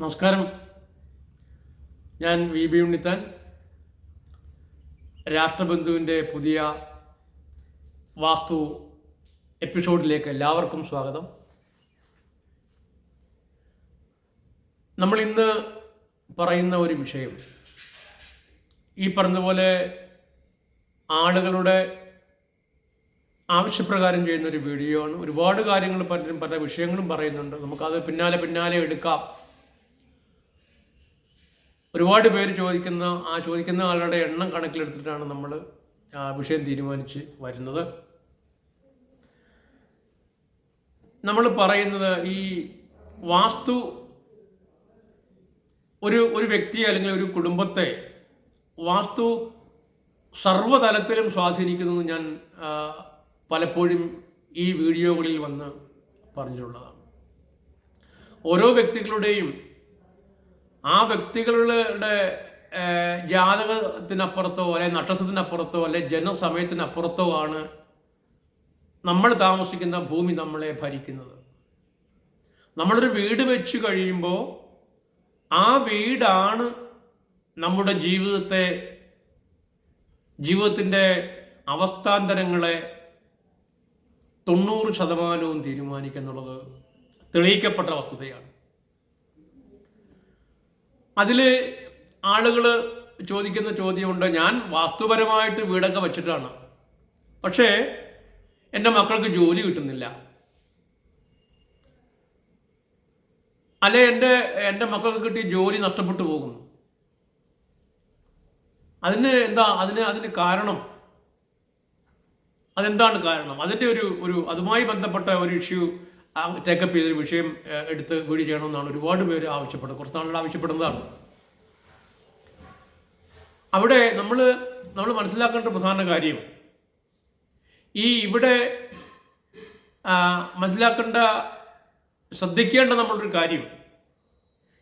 നമസ്കാരം. ഞാൻ V. B. Unnithan. രാഷ്ട്രബന്ധുവിന്റെ പുതിയ വാസ്തു എപ്പിസോഡിലേക്ക് എല്ലാവർക്കും സ്വാഗതം. നമ്മൾ ഇന്ന് പറയുന്ന ഒരു വിഷയം. ഈ പറഞ്ഞതുപോലെ ആളുകളുടെ ആവശ്യപ്രകാരം ചെയ്യുന്ന ഒരു വീഡിയോ ആണ് ഒരുപാട് കാര്യങ്ങൾ പലരും പല വിഷയങ്ങളും പറയുന്നുണ്ട്. നമുക്കത് പിന്നാലെ പിന്നാലെ എടുക്കാം. ഒരുപാട് പേര് ചോദിക്കുന്ന ആ ചോദിക്കുന്ന ആളുടെ എണ്ണം കണക്കിലെടുത്തിട്ടാണ് നമ്മൾ ആ വിഷയം തീരുമാനിച്ച് വരുന്നത്. നമ്മൾ പറയുന്നത് ഈ വാസ്തു ഒരു ഒരു വ്യക്തിയെ അല്ലെങ്കിൽ ഒരു കുടുംബത്തെ വാസ്തു സർവതലത്തിലും സ്വാധീനിക്കുന്നു ഞാൻ പലപ്പോഴും ഈ വീഡിയോകളിൽ വന്ന് പറഞ്ഞിട്ടുള്ളതാണ്. ഓരോ വ്യക്തികളുടെയും ആ വ്യക്തികളുടെ ജാതകത്തിനപ്പുറത്തോ അല്ലെ നക്ഷത്രത്തിനപ്പുറത്തോ അല്ലെ ജനസമയത്തിനപ്പുറത്തോ ആണ് നമ്മൾ താമസിക്കുന്ന ഭൂമി നമ്മളെ ഭരിക്കുന്നത്. നമ്മളൊരു വീട് വെച്ച് കഴിയുമ്പോൾ ആ വീടാണ് നമ്മുടെ ജീവിതത്തെ ജീവിതത്തിന്റെ അവസ്ഥാന്തരങ്ങളെ തൊണ്ണൂറ് ശതമാനവും തീരുമാനിക്കുന്നുള്ളത് തെളിയിക്കപ്പെട്ട വസ്തുതയാണ്. അതിൽ ആളുകൾ ചോദിക്കുന്ന ചോദ്യമുണ്ട്. ഞാൻ വാസ്തുപരമായിട്ട് വീടൊക്കെ വച്ചിട്ടാണ്. പക്ഷേ എന്റെ മക്കൾക്ക് ജോലി കിട്ടുന്നില്ല. അല്ലെ എന്റെ എന്റെ മക്കൾക്ക് കിട്ടിയ ജോലി നഷ്ടപ്പെട്ടു പോകുന്നു. അതിന് എന്താ അതിന് അതിന് കാരണം? അതെന്താണ് കാരണം? അതിന്റെ ഒരു ഒരു അതുമായി ബന്ധപ്പെട്ട ഒരു ഇഷ്യൂ ടേക്കപ്പ് ചെയ്തൊരു വിഷയം എടുത്ത് വീഡിയോ ചെയ്യണമെന്നാണ് ഒരുപാട് പേര് ആവശ്യപ്പെടുന്നത് കുറച്ച് നാളുകൾ ആവശ്യപ്പെടുന്നതാണ്. അവിടെ നമ്മൾ നമ്മൾ മനസ്സിലാക്കേണ്ട പ്രധാന കാര്യം. ഈ ഇവിടെ മനസ്സിലാക്കേണ്ട ശ്രദ്ധിക്കേണ്ട നമ്മളൊരു കാര്യം.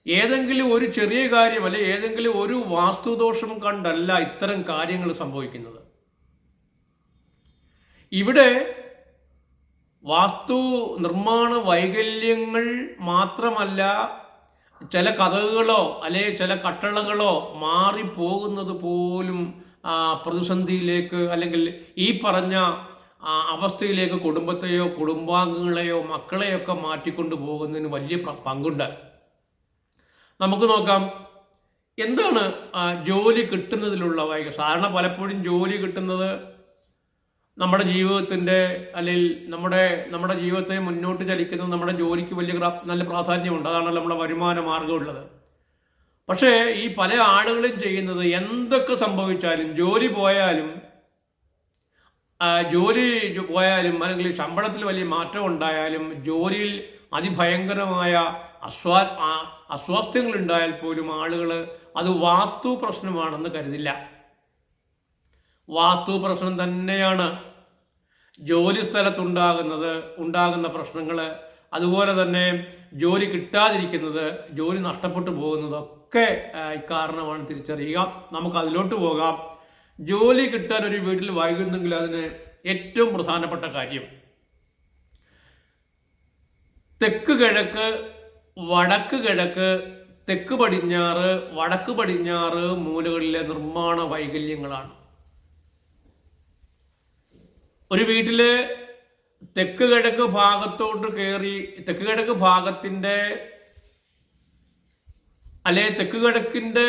ഏതെങ്കിലും ഒരു ചെറിയ കാര്യം അല്ലെ ഏതെങ്കിലും ഒരു വാസ്തുദോഷം കണ്ടല്ല ഇത്തരം കാര്യങ്ങൾ സംഭവിക്കുന്നത്. ഇവിടെ വാസ്തു നിർമ്മാണ വൈകല്യങ്ങൾ മാത്രമല്ല ചില കഥകളോ അല്ലെ ചില കട്ടളകളോ മാറിപ്പോകുന്നത് പോലും പ്രതിസന്ധിയിലേക്ക് അല്ലെങ്കിൽ ഈ പറഞ്ഞ അവസ്ഥയിലേക്ക് കുടുംബത്തെയോ കുടുംബാംഗങ്ങളെയോ മക്കളെയൊക്കെ മാറ്റിക്കൊണ്ട് പോകുന്നതിന് വലിയ പങ്കുണ്ട്. നമുക്ക് നോക്കാം. എന്താണ് ജോലി കിട്ടുന്നതിലുള്ള വൈകല്യം സാധാരണ പലപ്പോഴും ജോലി കിട്ടുന്നത് നമ്മുടെ ജീവിതത്തിന്റെ അല്ലെങ്കിൽ നമ്മുടെ നമ്മുടെ ജീവിതത്തെ മുന്നോട്ട് ചലിക്കുന്നത് നമ്മുടെ ജോലിക്ക് വലിയ നല്ല പ്രാധാന്യമുണ്ട്. അതാണല്ലോ നമ്മുടെ വരുമാന മാർഗമുള്ളത് പക്ഷേ ഈ പല ആളുകളും ചെയ്യുന്നത് എന്തൊക്കെ സംഭവിച്ചാലും ജോലി പോയാലും ജോലി പോയാലും അല്ലെങ്കിൽ ശമ്പളത്തിൽ വലിയ മാറ്റം ഉണ്ടായാലും ജോലിയിൽ അതിഭയങ്കരമായ അസ്വാ അസ്വാസ്ഥ്യങ്ങളുണ്ടായാൽ പോലും ആളുകൾ അത് വാസ്തു പ്രശ്നമാണെന്ന് കരുതില്ല. വാസ്തു പ്രശ്നം തന്നെയാണ്. ജോലി സ്ഥലത്തുണ്ടാകുന്നത് ഉണ്ടാകുന്ന പ്രശ്നങ്ങൾ അതുപോലെ തന്നെ ജോലി കിട്ടാതിരിക്കുന്നത് ജോലി നഷ്ടപ്പെട്ടു പോകുന്നതൊക്കെ ഇക്കാരണമാണ് തിരിച്ചറിയുക. നമുക്ക് അതിലോട്ട് പോകാം. ജോലി കിട്ടാൻ ഒരു വീട്ടിൽ വൈകുന്നെങ്കിൽ അതിന് ഏറ്റവും പ്രധാനപ്പെട്ട കാര്യം. തെക്ക് കിഴക്ക് വടക്ക് കിഴക്ക് തെക്ക് പടിഞ്ഞാറ് വടക്ക് പടിഞ്ഞാറ് മൂലകളിലെ നിർമ്മാണ വൈകല്യങ്ങളാണ്. ഒരു വീട്ടിൽ തെക്ക് കിഴക്ക് ഭാഗത്തോട്ട് കയറി തെക്ക് കിഴക്ക് ഭാഗത്തിന്റെ അല്ലെ തെക്ക് കിഴക്കിന്റെ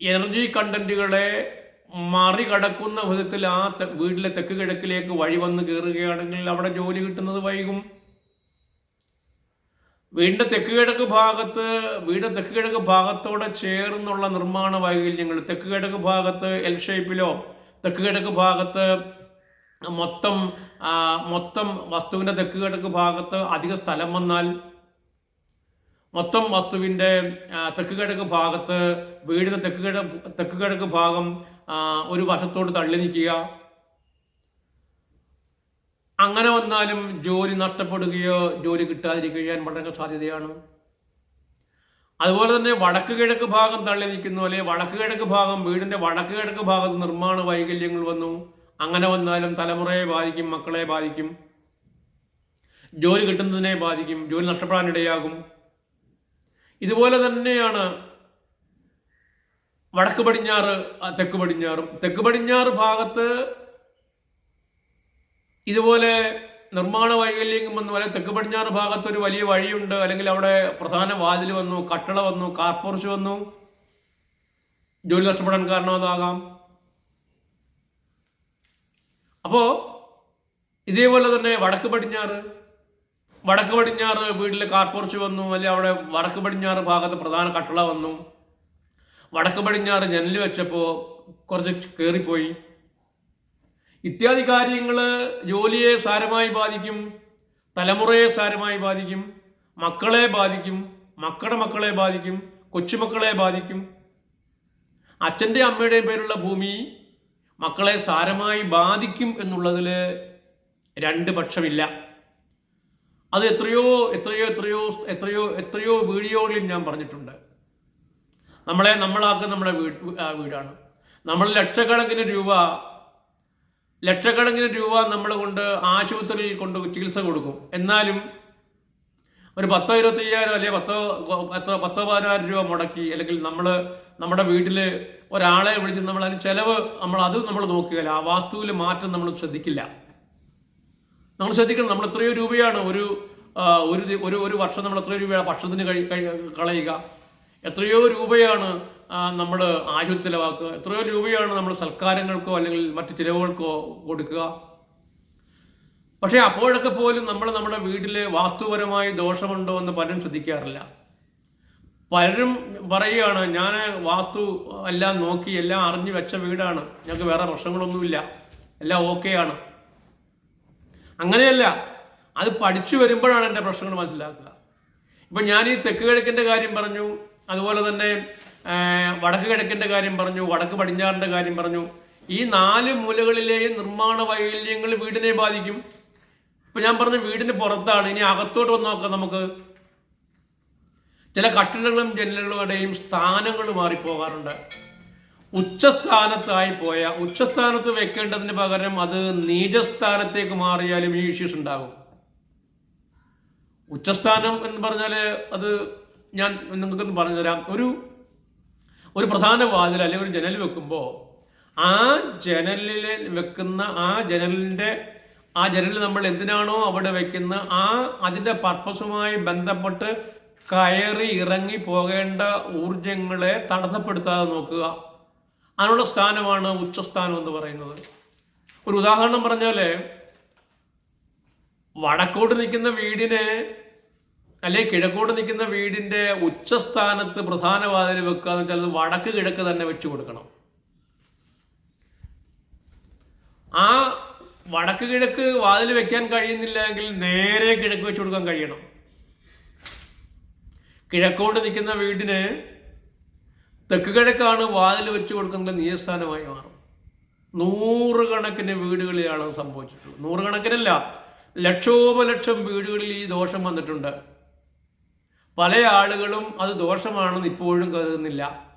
എനർജി കണ്ടന്റുകളെ മറികടക്കുന്ന വിധത്തിൽ ആ വീട്ടിലെ തെക്ക് കിഴക്കിലേക്ക് വഴി വന്ന് കയറുകയാണെങ്കിൽ അവിടെ ജോലി കിട്ടുന്നത് വൈകും. വീടിന്റെ തെക്ക് കിഴക്ക് ഭാഗത്ത് വീട് തെക്ക് കിഴക്ക് ഭാഗത്തോടെ ചേർന്നുള്ള നിർമ്മാണ വൈകല്യങ്ങൾ തെക്ക് കിഴക്ക് ഭാഗത്ത് എൽ ഷേപ്പിലോ തെക്ക് കിഴക്ക് ഭാഗത്ത് മൊത്തം മൊത്തം വസ്തുവിന്റെ തെക്ക് കിഴക്ക് ഭാഗത്ത് അധിക സ്ഥലം വന്നാൽ മൊത്തം വസ്തുവിന്റെ തെക്ക് കിഴക്ക് ഭാഗത്ത് വീടിന്റെ തെക്ക് കിഴക്ക് തെക്ക് കിഴക്ക് ഭാഗം ഒരു വശത്തോട് തള്ളി നിൽക്കുക. അങ്ങനെ വന്നാലും ജോലി നഷ്ടപ്പെടുകയോ ജോലി കിട്ടാതിരിക്കുകയോ വളരെ സാധ്യതയാണ്. അതുപോലെ തന്നെ വടക്ക് കിഴക്ക് ഭാഗം തള്ളി നിൽക്കുന്നു അല്ലെ വടക്ക് കിഴക്ക് ഭാഗം വീടിന്റെ വടക്ക് കിഴക്ക് ഭാഗത്ത് നിർമ്മാണ വൈകല്യങ്ങൾ വന്നു. അങ്ങനെ വന്നാലും തലമുറയെ ബാധിക്കും മക്കളെ ബാധിക്കും ജോലി കിട്ടുന്നതിനെ ബാധിക്കും ജോലി നഷ്ടപ്പെടാനിടയാകും ഇതുപോലെ തന്നെയാണ് വടക്ക് പടിഞ്ഞാറ് തെക്ക് പടിഞ്ഞാറും. തെക്ക് പടിഞ്ഞാറ് ഭാഗത്ത് ഇതുപോലെ നിർമ്മാണ വൈകല്യം വന്നു. പോലെ തെക്ക് പടിഞ്ഞാറ് ഭാഗത്ത് ഒരു വലിയ വഴിയുണ്ട്. അല്ലെങ്കിൽ അവിടെ പ്രധാന വാതിൽ വന്നു കട്ടള വന്നു കാർപ്പുറച്ച് വന്നു. ജോലി നഷ്ടപ്പെടാൻ കാരണം അതാകാം അപ്പോ ഇതേപോലെ തന്നെ വടക്ക് പടിഞ്ഞാറ് വടക്ക് പടിഞ്ഞാറ് വീട്ടിൽ കാർപോർച്ച് വന്നു അല്ലെങ്കിൽ അവിടെ വടക്ക് പടിഞ്ഞാറ് ഭാഗത്ത് പ്രധാന കട്ടള വന്നു. വടക്ക് പടിഞ്ഞാറ് ജനൽ വെച്ചപ്പോൾ കുറച്ച് കയറിപ്പോയി ഇത്യാദി കാര്യങ്ങൾ ജോലിയെ സാരമായി ബാധിക്കും തലമുറയെ സാരമായി ബാധിക്കും മക്കളെ ബാധിക്കും മക്കളുടെ മക്കളെ ബാധിക്കും കൊച്ചുമക്കളെ ബാധിക്കും. അച്ഛന്റെ അമ്മയുടെയും പേരുള്ള ഭൂമി മക്കളെ സാരമായി ബാധിക്കും എന്നുള്ളതിൽ രണ്ട് പക്ഷമില്ല. അത് എത്രയോ എത്രയോ എത്രയോ എത്രയോ എത്രയോ വീഡിയോകളിൽ ഞാൻ പറഞ്ഞിട്ടുണ്ട്. നമ്മളെ നമ്മളാക്കുന്ന നമ്മുടെ വീട് വീടാണ്. നമ്മൾ ലക്ഷക്കണക്കിന് രൂപ ലക്ഷക്കണക്കിന് രൂപ നമ്മൾ കൊണ്ട് ആശുപത്രിയിൽ കൊണ്ട് ചികിത്സ കൊടുക്കും. എന്നാലും ഒരു പത്തോ ഇരുപത്തയ്യായിരം അല്ലെങ്കിൽ പത്തോ എത്ര പത്തോ പതിനായിരം രൂപ മുടക്കി അല്ലെങ്കിൽ നമ്മൾ നമ്മുടെ വീട്ടിൽ ഒരാളെ വിളിച്ച് നമ്മൾ അതിന് ചിലവ് നമ്മൾ അത് നമ്മൾ നോക്കുകയില്ല. ആ വാസ്തുവിൽ മാറ്റം നമ്മൾ ശ്രദ്ധിക്കില്ല. നമ്മൾ ശ്രദ്ധിക്കണം നമ്മൾ എത്രയോ രൂപയാണ് ഒരു ഒരു ഒരു ഒരു വർഷം നമ്മൾ എത്രയോ രൂപയാണ് ഭക്ഷണത്തിന് കളയുക. എത്രയോ രൂപയാണ് നമ്മൾ ആശുപത്രി ചിലവാക്കുക. എത്രയോ രൂപയാണ് നമ്മൾ സൽക്കാരങ്ങൾക്കോ അല്ലെങ്കിൽ മറ്റു ചിലവുകൾക്കോ കൊടുക്കുക. പക്ഷേ അപ്പോഴൊക്കെ പോലും നമ്മൾ നമ്മുടെ വീട്ടിൽ വാസ്തുപരമായി ദോഷമുണ്ടോ എന്ന് പലരും ശ്രദ്ധിക്കാറില്ല. പലരും പറയുകയാണ് ഞാൻ വാസ്തു എല്ലാം നോക്കി എല്ലാം അറിഞ്ഞു വെച്ച വീടാണ്. ഞങ്ങൾക്ക് വേറെ പ്രശ്നങ്ങളൊന്നുമില്ല. എല്ലാം ഓക്കെയാണ് അങ്ങനെയല്ല അത് പഠിച്ചു വരുമ്പോഴാണ് എന്റെ പ്രശ്നങ്ങൾ മനസ്സിലാക്കുക. ഇപ്പം ഞാൻ ഈ തെക്ക് കിഴക്കിന്റെ കാര്യം പറഞ്ഞു അതുപോലെ തന്നെ വടക്ക് കിഴക്കിന്റെ കാര്യം പറഞ്ഞു വടക്ക് പടിഞ്ഞാറിന്റെ കാര്യം പറഞ്ഞു. ഈ നാല് മൂലകളിലെയും നിർമ്മാണ വൈകല്യങ്ങൾ വീടിനെ ബാധിക്കും. ഇപ്പം ഞാൻ പറഞ്ഞു വീടിന് പുറത്താണ് ഇനി അകത്തോട്ട് വന്ന് നോക്കാം നമുക്ക്. ചില കട്ടിലുകളും ജനലുകളുടെയും സ്ഥാനങ്ങൾ മാറിപ്പോകാറുണ്ട്. ഉച്ചസ്ഥാനത്തായി പോയ ഉച്ചസ്ഥാനത്ത് വെക്കേണ്ടതിന് പകരം അത് നീചസ്ഥാനത്തേക്ക് മാറിയാലും ഈ ഇഷ്യൂസ് ഉണ്ടാകും. ഉച്ചസ്ഥാനം എന്ന് പറഞ്ഞാൽ അത് ഞാൻ നിങ്ങൾക്കൊന്ന് പറഞ്ഞു തരാം ഒരു ഒരു പ്രധാന വാതിൽ അല്ലെങ്കിൽ ഒരു ജനൽ വെക്കുമ്പോൾ ആ ജനലിൽ വെക്കുന്ന ആ ജനലിന്റെ ആ ജനലിൽ നമ്മൾ എന്തിനാണോ അവിടെ വെക്കുന്ന ആ അതിന്റെ പർപ്പസുമായി ബന്ധപ്പെട്ട് കയറി ഇറങ്ങി പോകേണ്ട ഊർജങ്ങളെ തടസ്സപ്പെടുത്താതെ നോക്കുക. അതിനുള്ള സ്ഥാനമാണ് ഉച്ചസ്ഥാനം എന്ന് പറയുന്നത്. ഒരു ഉദാഹരണം പറഞ്ഞാൽ വടക്കോട്ട് നിൽക്കുന്ന വീടിനെ അല്ലെ കിഴക്കോട്ട് നിൽക്കുന്ന വീടിന്റെ ഉച്ചസ്ഥാനത്ത് പ്രധാന വാതിൽ വെക്കുക എന്ന് വെച്ചാൽ അത് വടക്ക് കിഴക്ക് തന്നെ വെച്ചു കൊടുക്കണം. ആ വടക്ക് കിഴക്ക് വാതിൽ വെക്കാൻ കഴിയുന്നില്ലെങ്കിൽ നേരെ കിഴക്ക് വെച്ചു കൊടുക്കാൻ കഴിയണം. കിഴക്കോട്ട് നിൽക്കുന്ന വീടിന് തെക്ക് കിഴക്കാണ് വാതിൽ വെച്ച് കൊടുക്കുന്നത് നിയസ്ഥാനമായി മാറും. നൂറുകണക്കിന് വീടുകളിലാണ് സംഭവിച്ചിട്ടുള്ളത്. നൂറുകണക്കിനല്ല ലക്ഷോപലക്ഷം വീടുകളിൽ ഈ ദോഷം വന്നിട്ടുണ്ട്. പല ആളുകളും അത് ദോഷമാണെന്ന് ഇപ്പോഴും കരുതുന്നില്ല.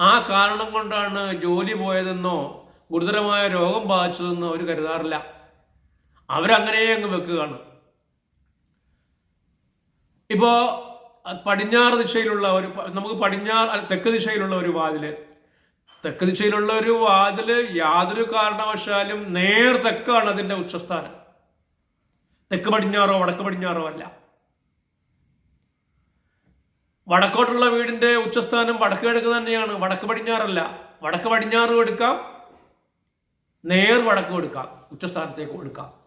ആ കാരണം കൊണ്ടാണ് ജോലി പോയതെന്നോ ഗുരുതരമായ രോഗം ബാധിച്ചതെന്നോ അവർ കരുതാറില്ല. അവരങ്ങനെ അങ്ങ് വെക്കുകയാണ്. ഇപ്പോ അഹ് പടിഞ്ഞാറ് ദിശയിലുള്ള ഒരു നമുക്ക് പടിഞ്ഞാറ് തെക്ക് ദിശയിലുള്ള ഒരു വാതിൽ. തെക്ക് ദിശയിലുള്ള ഒരു വാതിൽ യാതൊരു കാരണവശാലും നേർ തെക്കാണ് അതിന്റെ ഉച്ചസ്ഥാനം. തെക്ക് പടിഞ്ഞാറോ വടക്ക് പടിഞ്ഞാറോ അല്ല. വടക്കോട്ടുള്ള വീടിന്റെ ഉച്ചസ്ഥാനം വടക്ക് കിഴക്ക് തന്നെയാണ്. വടക്ക് പടിഞ്ഞാറല്ല. വടക്ക് പടിഞ്ഞാറും എടുക്കാം. നേർ വടക്കും എടുക്കാം. ഉച്ചസ്ഥാനത്തേക്ക് എടുക്കാം.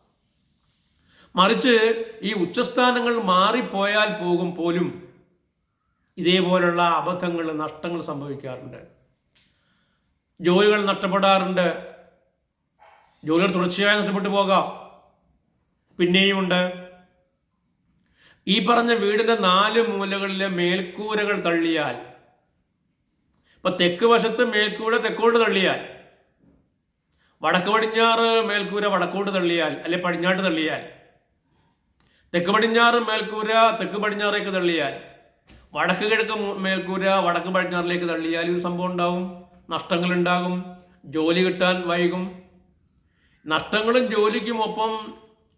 മറിച്ച് ഈ ഉച്ചസ്ഥാനങ്ങൾ മാറിപ്പോയാൽ പോകും പോലും ഇതേപോലുള്ള അബദ്ധങ്ങൾ നഷ്ടങ്ങൾ സംഭവിക്കാറുണ്ട്. ജോലികൾ നഷ്ടപ്പെടാറുണ്ട്. ജോലികൾ തുടർച്ചയായി നഷ്ടപ്പെട്ടു പോകാം. പിന്നെയുമുണ്ട് ഈ പറഞ്ഞ വീടിന്റെ നാല് മൂലകളിലെ മേൽക്കൂരകൾ തള്ളിയാൽ ഇപ്പൊ തെക്ക് വശത്ത് മേൽക്കൂര തെക്കോട്ട് തള്ളിയാൽ വടക്ക് പടിഞ്ഞാറ് മേൽക്കൂര വടക്കോട്ട് തള്ളിയാൽ അല്ലെ പടിഞ്ഞാട്ട് തള്ളിയാൽ തെക്ക് പടിഞ്ഞാറ് മേൽക്കൂര തെക്ക് പടിഞ്ഞാറേക്ക് തള്ളിയാൽ. വടക്ക് കിഴക്ക് മേൽക്കൂര വടക്ക് പടിഞ്ഞാറിലേക്ക് തള്ളിയാൽ ഒരു സംഭവം ഉണ്ടാവും. നഷ്ടങ്ങൾ ഉണ്ടാകും ജോലി കിട്ടാൻ വൈകും. നഷ്ടങ്ങളും ജോലിക്കും ഒപ്പം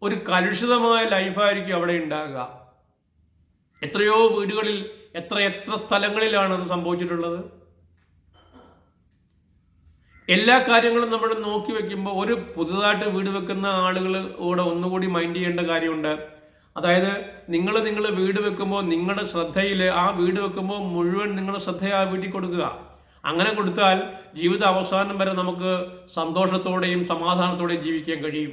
ഒരു കലുഷിതമായ ലൈഫായിരിക്കും അവിടെ ഉണ്ടാകുക. എത്രയോ വീടുകളിൽ എത്ര എത്ര സ്ഥലങ്ങളിലാണ് അത് സംഭവിച്ചിട്ടുള്ളത്? എല്ലാ കാര്യങ്ങളും നമ്മൾ നോക്കി വെക്കുമ്പോൾ ഒരു പുതുതായിട്ട് വീട് വെക്കുന്ന ആളുകൾ കൂടെ ഒന്നുകൂടി മൈൻഡ് ചെയ്യേണ്ട കാര്യമുണ്ട്. അതായത് നിങ്ങൾ നിങ്ങൾ വീട് വെക്കുമ്പോൾ നിങ്ങളുടെ ശ്രദ്ധയിൽ ആ വീട് വെക്കുമ്പോൾ മുഴുവൻ നിങ്ങളുടെ ശ്രദ്ധ ആ വീട്ടിൽ കൊടുക്കുക. അങ്ങനെ കൊടുത്താൽ ജീവിത അവസാനം വരെ നമുക്ക് സന്തോഷത്തോടെയും സമാധാനത്തോടെയും ജീവിക്കാൻ കഴിയും.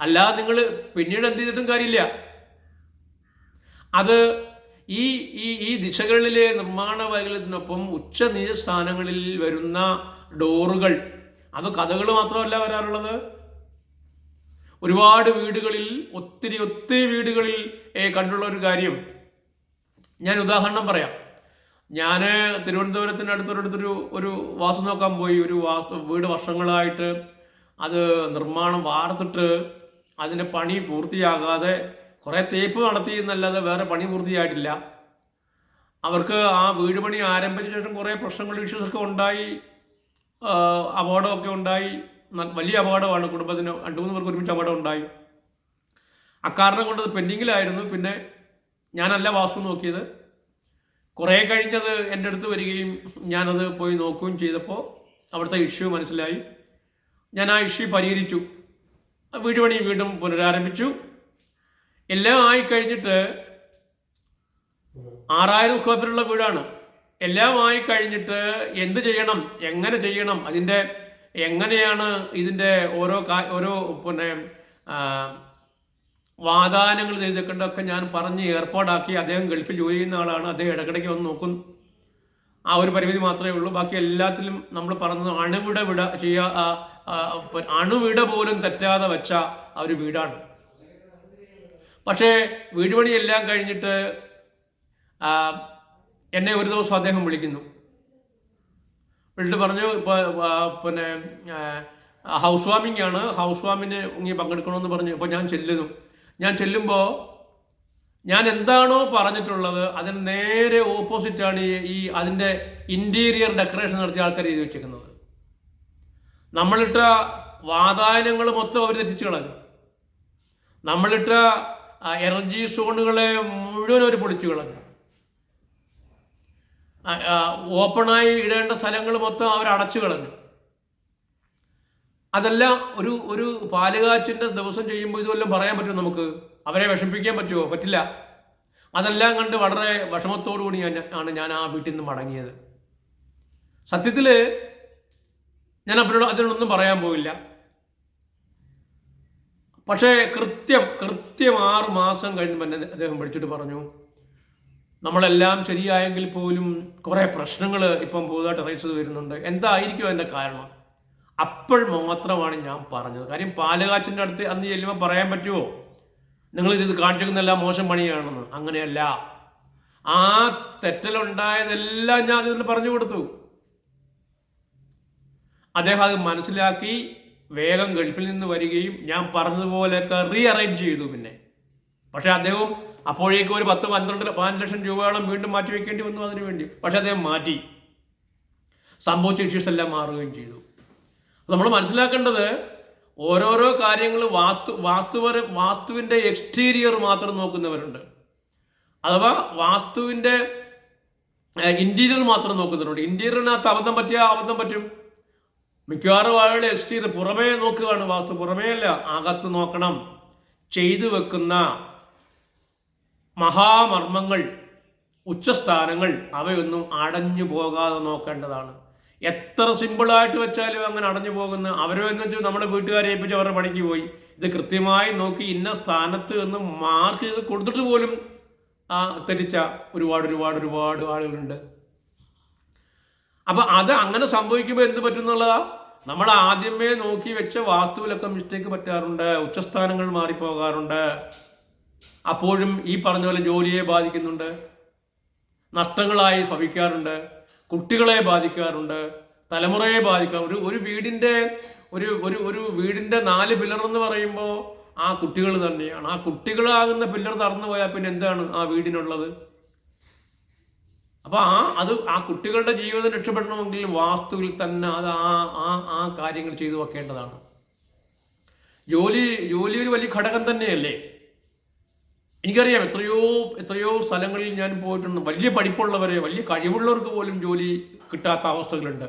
അല്ലാതെ നിങ്ങൾ പിന്നീട് എന്ത് ചെയ്തിട്ടും കാര്യമില്ല. അത് ഈ ഈ ഈ ദിശകളിലെ നിർമ്മാണ വൈകല്യത്തിനൊപ്പം ഉച്ചനീച സ്ഥാനങ്ങളിൽ വരുന്ന ഡോറുകൾ. അത് കഥകൾ മാത്രമല്ല വരാറുള്ളത്. ഒരുപാട് വീടുകളിൽ ഒത്തിരി ഒത്തിരി വീടുകളിൽ കണ്ടുള്ള ഒരു കാര്യം. ഞാൻ ഉദാഹരണം പറയാം. ഞാൻ തിരുവനന്തപുരത്തിന്റെ അടുത്തൊരിടത്തൊരു ഒരു വാസം നോക്കാൻ പോയി. ഒരു വാസ്തു വീട് വർഷങ്ങളായിട്ട് അത് നിർമ്മാണം വാർത്തിട്ട് അതിന്റെ പണി പൂർത്തിയാകാതെ കുറേ തേപ്പ് നടത്തി എന്നല്ലാതെ വേറെ പണി പൂർത്തിയായിട്ടില്ല. അവർക്ക് ആ വീട് പണി ആരംഭിച്ച ശേഷം കുറേ പ്രശ്നങ്ങൾ ഇഷ്യൂസൊക്കെ ഉണ്ടായി. അപകടമൊക്കെ ഉണ്ടായി. വലിയ അപകടമാണ്. കുടുംബത്തിന് രണ്ടു മൂന്ന് പേർക്ക് ഒരുമിച്ച് അപകടം ഉണ്ടായി. അക്കാരണം കൊണ്ട് അത് പെൻഡിങ്ങിലായിരുന്നു. പിന്നെ ഞാനല്ല വാസ്തു നോക്കിയത്. കുറേ കഴിഞ്ഞത് എന്റെ അടുത്ത് വരികയും ഞാനത് പോയി നോക്കുകയും ചെയ്തപ്പോൾ അവിടുത്തെ ഇഷ്യൂ മനസ്സിലായി. ഞാൻ ആ ഇഷ്യൂ പരിഹരിച്ചു. വീട് പണി വീണ്ടും പുനരാരംഭിച്ചു. എല്ലാം ആയി കഴിഞ്ഞിട്ട് ആറായിരം സ്ക്വയർ ഫീറ്റുള്ള വീടാണ്. എല്ലാം ആയി കഴിഞ്ഞിട്ട് എന്ത് ചെയ്യണം? എങ്ങനെ ചെയ്യണം? അതിന്റെ എങ്ങനെയാണ് ഇതിന്റെ ഓരോ കാ ഓരോ പിന്നെ വാദാനങ്ങൾ ചെയ്തേക്കേണ്ടതൊക്കെ ഞാൻ പറഞ്ഞ് ഏർപ്പാടാക്കി അദ്ദേഹം ഗൾഫിൽ ജോലി ചെയ്യുന്ന ആളാണ്. അദ്ദേഹം ഇടയ്ക്കിടയ്ക്ക് വന്ന് നോക്കും. ആ ഒരു പരിമിതി മാത്രമേ ഉള്ളൂ. ബാക്കി എല്ലാത്തിലും നമ്മൾ പറഞ്ഞത് അണുവിട വിട ചെയ്യാ ആ, ആ, അണുവിട പോലും തെറ്റാതെ വെച്ച ആ ഒരു വീടാണ്. പക്ഷേ വീട് പണിയെല്ലാം കഴിഞ്ഞിട്ട് എന്നെ ഒരു ദിവസം അദ്ദേഹം വിളിക്കുന്നു. വിളിച്ചിട്ട് പറഞ്ഞു പിന്നെ ഹൗസ് വാമിംഗ് ആണ്. ഹൗസ് വാമിന് ഇങ്ങനെ പങ്കെടുക്കണമെന്ന് പറഞ്ഞു. ഇപ്പോൾ ഞാൻ ചെല്ലുന്നു. ഞാൻ ചെല്ലുമ്പോൾ ഞാൻ എന്താണോ പറഞ്ഞിട്ടുള്ളത് അതിന് നേരെ ഓപ്പോസിറ്റാണ് ഈ അതിന്റെ ഇന്റീരിയർ ഡെക്കറേഷൻ നടത്തിയ ആൾക്കാർ ചെയ്തു വെച്ചേക്കുന്നത്. നമ്മളിട്ട വാതായനങ്ങൾ മൊത്തം അവർ തെറ്റിച്ച് കളഞ്ഞു. നമ്മളിട്ട എനർജി സോണുകളെ മുഴുവൻ അവർ പൊളിച്ചു കളഞ്ഞു. ഓപ്പണായി ഇടേണ്ട സ്ഥലങ്ങൾ മൊത്തം അവർ അടച്ചു കളഞ്ഞു. അതെല്ലാം ഒരു ഒരു പാലുകാച്ചിന്റെ ദിവസം ചെയ്യുമ്പോൾ ഇതുവല്ലം പറയാൻ പറ്റുമോ നമുക്ക്? അവരെ വിഷമിപ്പിക്കാൻ പറ്റുമോ? പറ്റില്ല. അതെല്ലാം കണ്ട് വളരെ വിഷമത്തോടു കൂടി ഞാൻ ആണ് ഞാൻ ആ വീട്ടിൽ നിന്ന് മടങ്ങിയത്. സത്യത്തിൽ ഞാൻ അവരോട് അതിനോടൊന്നും പറയാൻ പോയില്ല പക്ഷേ കൃത്യം കൃത്യം ആറ് മാസം കഴിഞ്ഞ് തന്നെ അദ്ദേഹം വിളിച്ചിട്ട് പറഞ്ഞു നമ്മളെല്ലാം ശരിയായെങ്കിൽ പോലും കുറേ പ്രശ്നങ്ങൾ ഇപ്പം പുതുതായിട്ട് അറിയിച്ചത് വരുന്നുണ്ട്. എന്തായിരിക്കും അതിന്റെ കാരണം? അപ്പോൾ മാത്രമാണ് ഞാൻ പറഞ്ഞത്. കാര്യം പാലുകാച്ചിന്റെ അടുത്ത് അന്ന് ചെല്ലുമ്പോൾ പറയാൻ പറ്റുമോ നിങ്ങൾ ഇത് കാണിച്ചിരിക്കുന്നെല്ലാം മോശം പണിയാണെന്ന്. അങ്ങനെയല്ല. ആ തെറ്റലുണ്ടായതെല്ലാം ഞാൻ ഇതിൽ പറഞ്ഞു കൊടുത്തു. അദ്ദേഹം അത് മനസ്സിലാക്കി വേഗം ഗൾഫിൽ നിന്ന് വരികയും ഞാൻ പറഞ്ഞതുപോലെയൊക്കെ റീ അറേഞ്ച് ചെയ്തു പിന്നെ. പക്ഷെ അദ്ദേഹം അപ്പോഴേക്കും ഒരു പത്ത് പന്ത്രണ്ട് പതിനഞ്ച് ലക്ഷം രൂപയോളം വീണ്ടും മാറ്റി വെക്കേണ്ടി വന്നു അതിനു വേണ്ടി. പക്ഷെ അദ്ദേഹം മാറ്റി. സംഭവിച്ച ഇഷ്യൂസ് എല്ലാം മാറുകയും ചെയ്തു. നമ്മൾ മനസ്സിലാക്കേണ്ടത് ഓരോരോ കാര്യങ്ങൾ വാസ്തു വാസ്തുവര വാസ്തുവിന്റെ എക്സ്റ്റീരിയർ മാത്രം നോക്കുന്നവരുണ്ട്. അഥവാ വാസ്തുവിന്റെ ഇന്റീരിയർ മാത്രം നോക്കുന്നവരുണ്ട്. ഇന്റീരിയറിനകത്ത് അബദ്ധം പറ്റിയാൽ അബദ്ധം പറ്റും. മിക്കവാറും ആളുകൾ എക്സ്റ്റീരിയർ പുറമേ നോക്കുകയാണ്. വാസ്തു പുറമേ അല്ല അകത്ത് നോക്കണം. ചെയ്തു വെക്കുന്ന മഹാമർമ്മങ്ങൾ ഉച്ചസ്ഥാനങ്ങൾ അവയൊന്നും അടഞ്ഞു പോകാതെ നോക്കേണ്ടതാണ്. എത്ര സിമ്പിളായിട്ട് വെച്ചാലും അങ്ങനെ അടഞ്ഞു പോകുന്ന അവരോ എന്ന് വെച്ചാൽ നമ്മുടെ വീട്ടുകാരെ ഏൽപ്പിച്ച് അവരുടെ പണിക്ക് പോയി. ഇത് കൃത്യമായി നോക്കി ഇന്ന സ്ഥാനത്ത് നിന്ന് മാർക്ക് ചെയ്ത് കൊടുത്തിട്ട് പോലും ആ തെറ്റിച്ച ഒരുപാട് ഒരുപാട് ഒരുപാട് ആളുകളുണ്ട്. അപ്പൊ അത് അങ്ങനെ സംഭവിക്കുമ്പോൾ എന്ത് പറ്റും എന്നുള്ളതാ നമ്മൾ ആദ്യമേ നോക്കി വെച്ച വാസ്തുവിലൊക്കെ മിസ്റ്റേക്ക് പറ്റാറുണ്ട് ഉച്ചസ്ഥാനങ്ങൾ മാറിപ്പോകാറുണ്ട്. അപ്പോഴും ഈ പറഞ്ഞ പോലെ ജോലിയെ ബാധിക്കുന്നുണ്ട്. നഷ്ടങ്ങളായി ഭവിക്കാറുണ്ട്. കുട്ടികളെ ബാധിക്കാറുണ്ട്. തലമുറയെ ബാധിക്കാം ഒരു ഒരു വീടിന്റെ ഒരു ഒരു ഒരു വീടിന്റെ നാല് പില്ലർ എന്ന് പറയുമ്പോൾ ആ കുട്ടികൾ തന്നെയാണ്. ആ കുട്ടികളാകുന്ന പില്ലർ തറന്നു പോയാൽ പിന്നെ എന്താണ് ആ വീടിനുള്ളത്? അപ്പോൾ ആ അത് ആ കുട്ടികളുടെ ജീവിതം രക്ഷപ്പെടണമെങ്കിൽ വാസ്തുവിൽ തന്നെ അത് ആ ആ ആ കാര്യങ്ങൾ ചെയ്തു വെക്കേണ്ടതാണ്. ജോലി ജോലി ഒരു വലിയ ഘടകം തന്നെയല്ലേ? എനിക്കറിയാം എത്രയോ എത്രയോ സ്ഥലങ്ങളിൽ ഞാൻ പോയിട്ടുണ്ട്. വലിയ പഠിപ്പുള്ളവരെ വലിയ കഴിവുള്ളവർക്ക് പോലും ജോലി കിട്ടാത്ത അവസ്ഥകളുണ്ട്.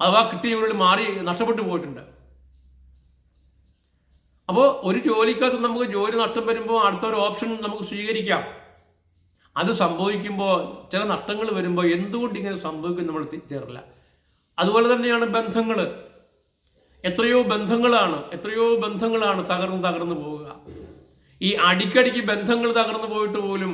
അഥവാ കിട്ടിയ ജോലികൾ മാറി നഷ്ടപ്പെട്ടു പോയിട്ടുണ്ട്. അപ്പോൾ ഒരു ജോലിക്കകത്ത് നമുക്ക് ജോലി നഷ്ടം വരുമ്പോൾ അടുത്ത ഒരു ഓപ്ഷൻ നമുക്ക് സ്വീകരിക്കാം. അത് സംഭവിക്കുമ്പോൾ ചില നഷ്ടങ്ങൾ വരുമ്പോൾ എന്തുകൊണ്ട് ഇങ്ങനെ സംഭവിക്കും നമ്മൾ തിരിച്ചറില്ല അതുപോലെ തന്നെയാണ് ബന്ധങ്ങൾ എത്രയോ ബന്ധങ്ങളാണ് എത്രയോ ബന്ധങ്ങളാണ് തകർന്ന് തകർന്ന് പോവുക. ഈ അടിക്കടിക്ക് ബന്ധങ്ങൾ തകർന്നു പോയിട്ട് പോലും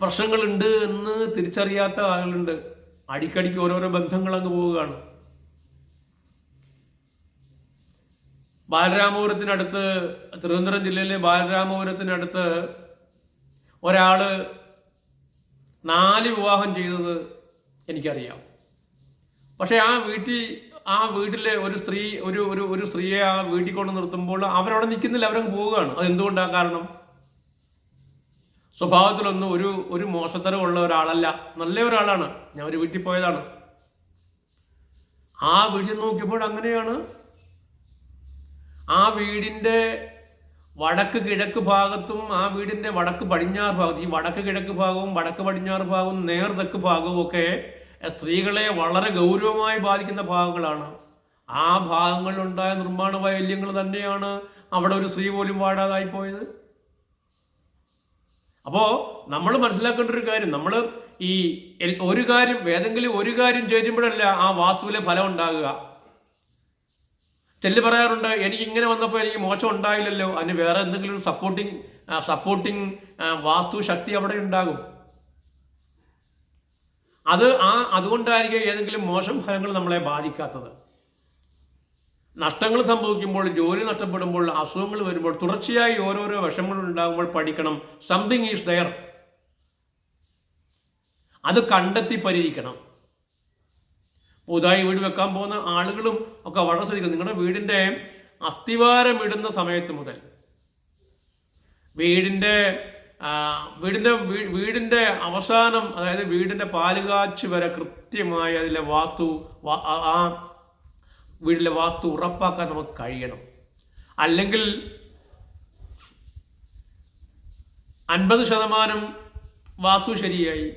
പ്രശ്നങ്ങളുണ്ട് എന്ന് തിരിച്ചറിയാത്ത ആളുകളുണ്ട്. അടിക്കടിക്ക് ഓരോരോ ബന്ധങ്ങൾ അങ്ങ് പോവുകയാണ്. ബാലരാമപുരത്തിനടുത്ത് തിരുവനന്തപുരം ജില്ലയിലെ ബാലരാമപുരത്തിനടുത്ത് ഒരാൾ നാല് വിവാഹം ചെയ്തത് എനിക്കറിയാം. പക്ഷെ ആ വീട്ടിൽ ആ വീട്ടിലെ ഒരു സ്ത്രീ ഒരു ഒരു ഒരു സ്ത്രീയെ ആ വീട്ടിൽ കൊണ്ട് നിർത്തുമ്പോൾ അവരവിടെ നിൽക്കുന്നില്ല അവരങ്ങ് പോവുകയാണ്. അത് എന്തുകൊണ്ടാണ് കാരണം? സ്വഭാവത്തിലൊന്നും ഒരു ഒരു മോശത്തരമുള്ള ഒരാളല്ല. നല്ല ഒരാളാണ് ഞാൻ ഒരു വീട്ടിൽ പോയതാണ്. ആ വീട്ടിൽ നോക്കിയപ്പോൾ അങ്ങനെയാണ്. ആ വീടിന്റെ വടക്ക് കിഴക്ക് ഭാഗത്തും ആ വീടിന്റെ വടക്ക് പടിഞ്ഞാറ് ഭാഗത്തും ഈ വടക്ക് കിഴക്ക് ഭാഗവും വടക്ക് പടിഞ്ഞാറ് ഭാഗവും നേർതെക്ക് ഭാഗവും ഒക്കെ സ്ത്രീകളെ വളരെ ഗൗരവമായി ബാധിക്കുന്ന ഭാഗങ്ങളാണ്. ആ ഭാഗങ്ങളിലുണ്ടായ നിർമ്മാണ വൈകല്യങ്ങൾ തന്നെയാണ് അവിടെ ഒരു സ്ത്രീ പോലും വാടാതായി പോയത്. അപ്പോൾ നമ്മൾ മനസ്സിലാക്കേണ്ട ഒരു കാര്യം നമ്മൾ ഈ ഒരു കാര്യം ഏതെങ്കിലും ഒരു കാര്യം ചേരുമ്പോഴല്ല ആ വാസ്തുവിലെ ഫലം ഉണ്ടാകുക. ചെല്ലു പറയാറുണ്ട് എനിക്ക് ഇങ്ങനെ വന്നപ്പോൾ എനിക്ക് മോശം ഉണ്ടായില്ലല്ലോ അതിന് വേറെ എന്തെങ്കിലും ഒരു സപ്പോർട്ടിങ് സപ്പോർട്ടിങ് വാസ്തു ശക്തി അവിടെ ഉണ്ടാകും. അത് ആ അതുകൊണ്ടായിരിക്കും ഏതെങ്കിലും മോശം ഫലങ്ങൾ നമ്മളെ ബാധിക്കാത്തത്. നഷ്ടങ്ങൾ സംഭവിക്കുമ്പോൾ ജോലി നഷ്ടപ്പെടുമ്പോൾ അസുഖങ്ങൾ വരുമ്പോൾ തുടർച്ചയായി ഓരോരോ വിഷമങ്ങൾ ഉണ്ടാകുമ്പോൾ പഠിക്കണം. സംതിങ് ഈസ് ദയർ അത് കണ്ടെത്തി പരിഹരിക്കണം. പുതുതായി വീട് വെക്കാൻ പോകുന്ന ആളുകളും ഒക്കെ വളരെ ശ്രദ്ധിക്കണം. നിങ്ങളുടെ വീടിന്റെ അസ്ഥിവാരം ഇടുന്ന സമയത്ത് മുതൽ വീടിന്റെ വീടിന്റെ വീടിന്റെ അവസാനം അതായത് വീടിന്റെ പാലുകാച്ച് വരെ കൃത്യമായി അതിലെ വാസ്തു ആ- വീടിലെ വാസ്തു ഉറപ്പാക്കാൻ നമുക്ക് കഴിയണം. അല്ലെങ്കിൽ അൻപത് ശതമാനം വാസ്തു ശരിയായി.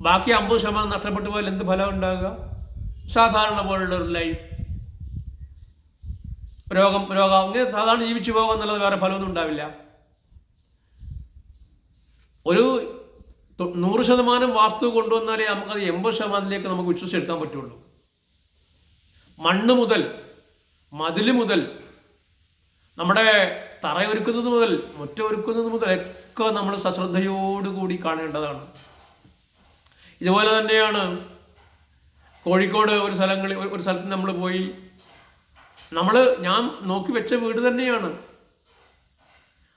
ബാക്കി അമ്പത് ശതമാനം നഷ്ടപ്പെട്ടു പോയാൽ എന്ത് ഫലം ഉണ്ടാകുക? സാധാരണ പോലുള്ള ഒരു ലൈഫ്. രോഗം രോഗം ഇങ്ങനെ സാധാരണ ജീവിച്ചു പോകുക എന്നുള്ളത് വേറെ ഫലമൊന്നും ഉണ്ടാവില്ല. ഒരു നൂറ് ശതമാനം വാസ്തു കൊണ്ടുവന്നാലേ നമുക്കത് എൺപത് ശതമാനത്തിലേക്ക് നമുക്ക് വിശ്വസിച്ചെടുക്കാൻ പറ്റുള്ളൂ. മണ്ണ് മുതൽ മതിൽ മുതൽ നമ്മുടെ തറയൊരുക്കുന്നത് മുതൽ മുറ്റ ഒരുക്കുന്നത് മുതൽ ഒക്കെ നമ്മൾ സശ്രദ്ധയോടുകൂടി കാണേണ്ടതാണ്. ഇതുപോലെ തന്നെയാണ് കോഴിക്കോട് ഒരു സ്ഥലങ്ങളിൽ ഒരു സ്ഥലത്ത് നമ്മൾ പോയി. നമ്മൾ ഞാൻ നോക്കി വെച്ച വീട് തന്നെയാണ്.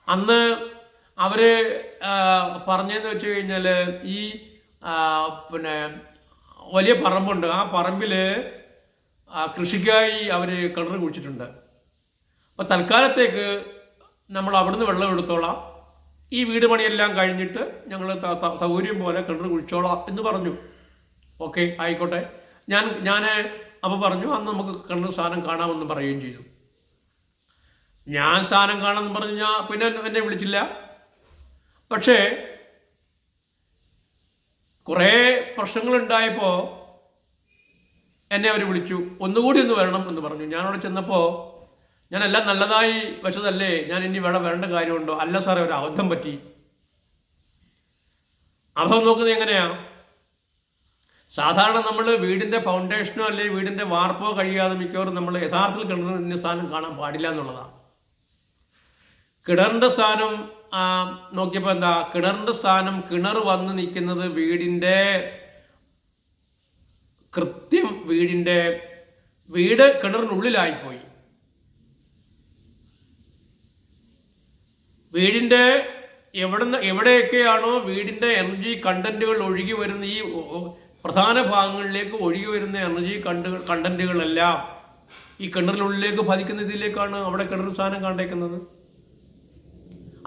അന്ന് അവർ ആ, പറഞ്ഞതെന്ന് വെച്ച് കഴിഞ്ഞാൽ ഈ പിന്നെ വലിയ പറമ്പുണ്ട്. ആ പറമ്പിൽ കൃഷിക്കായി അവർ കിണർ കുഴിച്ചിട്ടുണ്ട്. അപ്പോൾ തൽക്കാലത്തേക്ക് നമ്മൾ അവിടുന്ന് വെള്ളം എടുത്തോളാം. ഈ വീട് പണിയെല്ലാം കഴിഞ്ഞിട്ട് ഞങ്ങൾ സൗകര്യം പോലെ കിണർ കുഴിച്ചോളാം എന്ന് പറഞ്ഞു. ഓക്കെ ആയിക്കോട്ടെ. ഞാൻ ഞാൻ അപ്പോൾ പറഞ്ഞു അന്ന് നമുക്ക് കിണർ സാധനം കാണാമെന്ന് പറയുകയും ചെയ്തു. ഞാൻ സാധനം കാണാമെന്ന് പറഞ്ഞു ഞാൻ പിന്നെ എന്നെ വിളിച്ചില്ല. പക്ഷേ കുറേ പ്രശ്നങ്ങളുണ്ടായപ്പോൾ എന്നെ അവർ വിളിച്ചു. ഒന്നുകൂടി ഒന്ന് വരണം എന്ന് പറഞ്ഞു. ഞാനവിടെ ചെന്നപ്പോൾ ഞാനെല്ലാം നല്ലതായി വെച്ചതല്ലേ? ഞാൻ ഇനി വേണം വരേണ്ട കാര്യമുണ്ടോ? അല്ല സാറേ ഒരു അബദ്ധം പറ്റി. അബദ്ധം നോക്കുന്നത് എങ്ങനെയാ? സാധാരണ നമ്മൾ വീടിന്റെ ഫൗണ്ടേഷനോ അല്ലെങ്കിൽ വീടിന്റെ വാർപ്പോ കഴിയാതെ മിക്കവാറും നമ്മൾ യഥാർത്ഥത്തിൽ കിണറിന് സ്ഥാനം കാണാൻ പാടില്ല എന്നുള്ളതാണ് കിണറിന്റെ സ്ഥാനം നോക്കിയപ്പോൾ എന്താ കിണറിന്റെ സ്ഥാനം കിണർ വന്ന് നിൽക്കുന്നത് വീടിന്റെ കൃത്യം വീടിന്റെ വീട് കിണറിനുള്ളിലായിപ്പോയി. വീടിന്റെ എവിടുന്ന് എവിടെയൊക്കെയാണോ വീടിന്റെ എനർജി കണ്ടന്റുകൾ ഒഴുകി വരുന്ന ഈ പ്രധാന ഭാഗങ്ങളിലേക്ക് ഒഴുകി വരുന്ന എനർജി കണ്ട് കണ്ടന്റുകളെല്ലാം ഈ കിണറിനുള്ളിലേക്ക് പതിക്കുന്ന ഇതിലേക്കാണ് അവിടെ കിണർ സ്ഥാനം കണ്ടേക്കുന്നത്.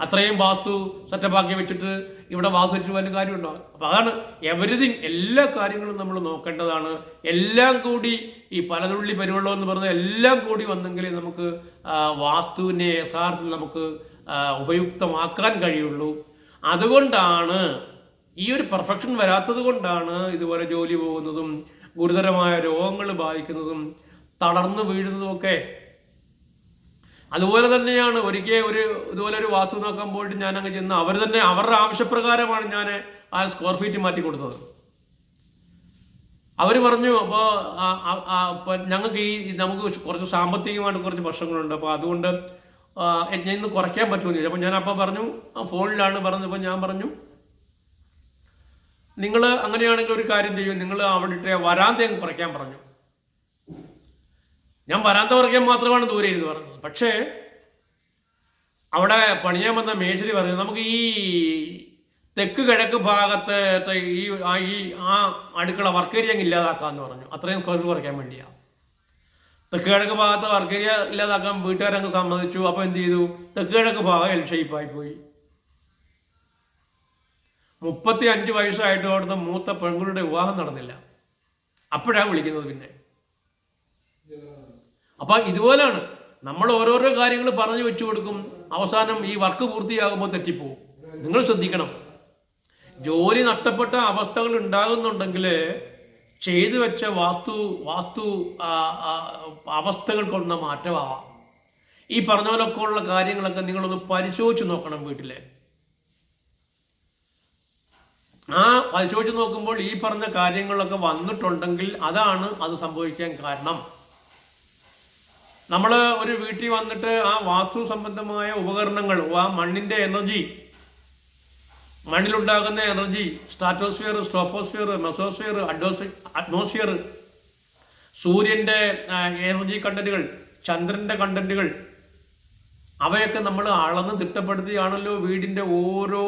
അത്രയും വാസ്തു സെറ്റപ്പാക്കി വെച്ചിട്ട് ഇവിടെ വാസ്തു വെച്ചിട്ട് വലിയ കാര്യമുണ്ടോ? അപ്പം അതാണ് എവരിതിങ് എല്ലാ കാര്യങ്ങളും നമ്മൾ നോക്കേണ്ടതാണ്. എല്ലാം കൂടി ഈ പലതുള്ളി പരിവെള്ളം എന്ന് പറഞ്ഞ എല്ലാം കൂടി വന്നെങ്കിൽ നമുക്ക് വാസ്തുവിനെ യഥാർത്ഥത്തിൽ നമുക്ക് ഉപയുക്തമാക്കാൻ കഴിയുള്ളൂ. അതുകൊണ്ടാണ് ഈ ഒരു പെർഫെക്ഷൻ വരാത്തത് കൊണ്ടാണ് ഇതുപോലെ ജോലി പോകുന്നതും ഗുരുതരമായ രോഗങ്ങൾ ബാധിക്കുന്നതും തളർന്നു വീഴുന്നതും ഒക്കെ അതുപോലെ തന്നെയാണ് ഒരിക്കൽ ഒരു ഇതുപോലെ ഒരു വാസ്തു നോക്കാൻ പോയിട്ട് ഞാൻ അങ്ങ് ചെന്ന് അവർ തന്നെ അവരുടെ ആവശ്യപ്രകാരമാണ് ഞാൻ ആ സ്ക്വയർ ഫീറ്റ് മാറ്റി കൊടുത്തത്. അവർ പറഞ്ഞു അപ്പോൾ ഞങ്ങൾക്ക് ഈ നമുക്ക് കുറച്ച് സാമ്പത്തികമായിട്ട് കുറച്ച് പ്രശ്നങ്ങളുണ്ട്. അപ്പോൾ അതുകൊണ്ട് ഞാൻ ഇന്ന് കുറയ്ക്കാൻ പറ്റുമെന്ന് ചോദിച്ചു അപ്പോൾ ഞാൻ അപ്പോൾ പറഞ്ഞു ഫോണിലാണ് പറഞ്ഞപ്പോൾ ഞാൻ പറഞ്ഞു നിങ്ങൾ അങ്ങനെയാണെങ്കിൽ ഒരു കാര്യം ചെയ്യും. നിങ്ങൾ അവിടെ ഇട്ട് വരാന്ത അങ്ങ് കുറയ്ക്കാൻ പറഞ്ഞു. ഞാൻ വരാന്ത വർഗം മാത്രമാണ് ദൂരെ ഇരുന്ന് പറഞ്ഞത്. പക്ഷേ അവിടെ പണിയാൻ വന്ന മേശരി പറഞ്ഞു നമുക്ക് ഈ തെക്ക് കിഴക്ക് ഭാഗത്ത് ഈ ആ ഈ ആ അടുക്കള വർക്കേരിയ അങ്ങ് ഇല്ലാതാക്കാമെന്ന് പറഞ്ഞു. അത്രയും കുറച്ച് കുറയ്ക്കാൻ വേണ്ടിയാണ് തെക്ക് കിഴക്ക് ഭാഗത്ത് വർക്കേരിയ ഇല്ലാതാക്കാൻ വീട്ടുകാരങ്ങ് സമ്മതിച്ചു. അപ്പോൾ എന്ത് ചെയ്തു? തെക്ക് കിഴക്ക് ഭാഗം എൽ ഷേപ്പായി പോയി. മുപ്പത്തി അഞ്ച് വയസ്സായിട്ട് അവിടുത്തെ മൂത്ത പെൺകുട്ടിയുടെ വിവാഹം നടന്നില്ല. അപ്പോഴാണ് വിളിക്കുന്നത് പിന്നെ. അപ്പൊ ഇതുപോലെയാണ് നമ്മൾ ഓരോരോ കാര്യങ്ങൾ പറഞ്ഞു വെച്ചു കൊടുക്കും. അവസാനം ഈ വർക്ക് പൂർത്തിയാകുമ്പോൾ തെറ്റിപ്പോവും. നിങ്ങൾ ശ്രദ്ധിക്കണം. ജോലി നഷ്ടപ്പെട്ട അവസ്ഥകൾ ഉണ്ടാകുന്നുണ്ടെങ്കിൽ ചെയ്തു വെച്ച വാസ്തു വാസ്തു ആ, ആ, അവസ്ഥകൾ കൊണ്ട മാറ്റമാവാം. ഈ പറഞ്ഞ പോലൊക്കെ ഉള്ള കാര്യങ്ങളൊക്കെ നിങ്ങളൊന്ന് പരിശോധിച്ച് നോക്കണം വീട്ടിലെ. ആ പരിശോധിച്ച് നോക്കുമ്പോൾ ഈ പറഞ്ഞ കാര്യങ്ങളൊക്കെ വന്നിട്ടുണ്ടെങ്കിൽ അതാണ് അത് സംഭവിക്കാൻ കാരണം. നമ്മൾ ഒരു വീട്ടിൽ വന്നിട്ട് ആ വാസ്തു സംബന്ധമായ ഉപകരണങ്ങൾ ആ മണ്ണിന്റെ എനർജി മണ്ണിലുണ്ടാകുന്ന എനർജി സ്റ്റാറ്റോസ്ഫിയർ സ്റ്റോപ്പോസ്ഫിയർ മെസോസ്ഫിയർ അഡോസ്ഫിയർ അറ്റ്മോസ്ഫിയർ സൂര്യന്റെ എനർജി കണ്ടന്റുകൾ ചന്ദ്രന്റെ കണ്ടന്റുകൾ അവയൊക്കെ നമ്മൾ അളന്ന് തിട്ടപ്പെടുത്തിയാണല്ലോ വീടിന്റെ ഓരോ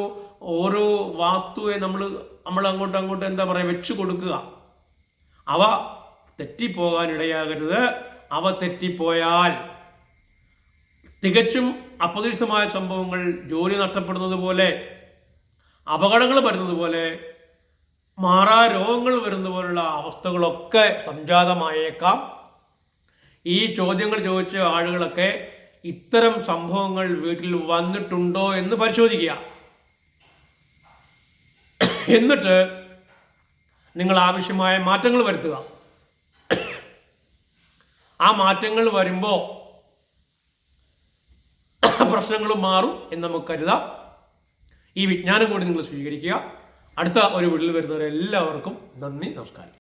ഓരോ വാസ്തുവെ നമ്മൾ നമ്മൾ അങ്ങോട്ടും അങ്ങോട്ടും എന്താ പറയുക വെച്ചു കൊടുക്കുക. അവ തെറ്റിപ്പോകാൻ ഇടയാകരുത് അവ തെറ്റിപ്പോയാൽ തികച്ചും അപ്രതീക്ഷിതമായ സംഭവങ്ങൾ ജോലി നഷ്ടപ്പെടുന്നത് പോലെ അപകടങ്ങൾ വരുന്നത് പോലെ മാറാ രോഗങ്ങൾ വരുന്ന പോലുള്ള അവസ്ഥകളൊക്കെ സംജാതമായേക്കാം. ഈ ചോദ്യങ്ങൾ ചോദിച്ച ആളുകളൊക്കെ ഇത്തരം സംഭവങ്ങൾ വീട്ടിൽ വന്നിട്ടുണ്ടോ എന്ന് പരിശോധിക്കുക. എന്നിട്ട് നിങ്ങൾ ആവശ്യമായ മാറ്റങ്ങൾ വരുത്തുക. ആ മാറ്റങ്ങൾ വരുമ്പോൾ പ്രശ്നങ്ങൾ മാറും എന്ന് നമുക്ക് കരുതാം. ഈ വിജ്ഞാനം കൂടി നിങ്ങൾ സ്വീകരിക്കുക. അടുത്ത ഒരു വീട്ടിൽ വരുന്നവരെല്ലാവർക്കും നന്ദി നമസ്കാരം.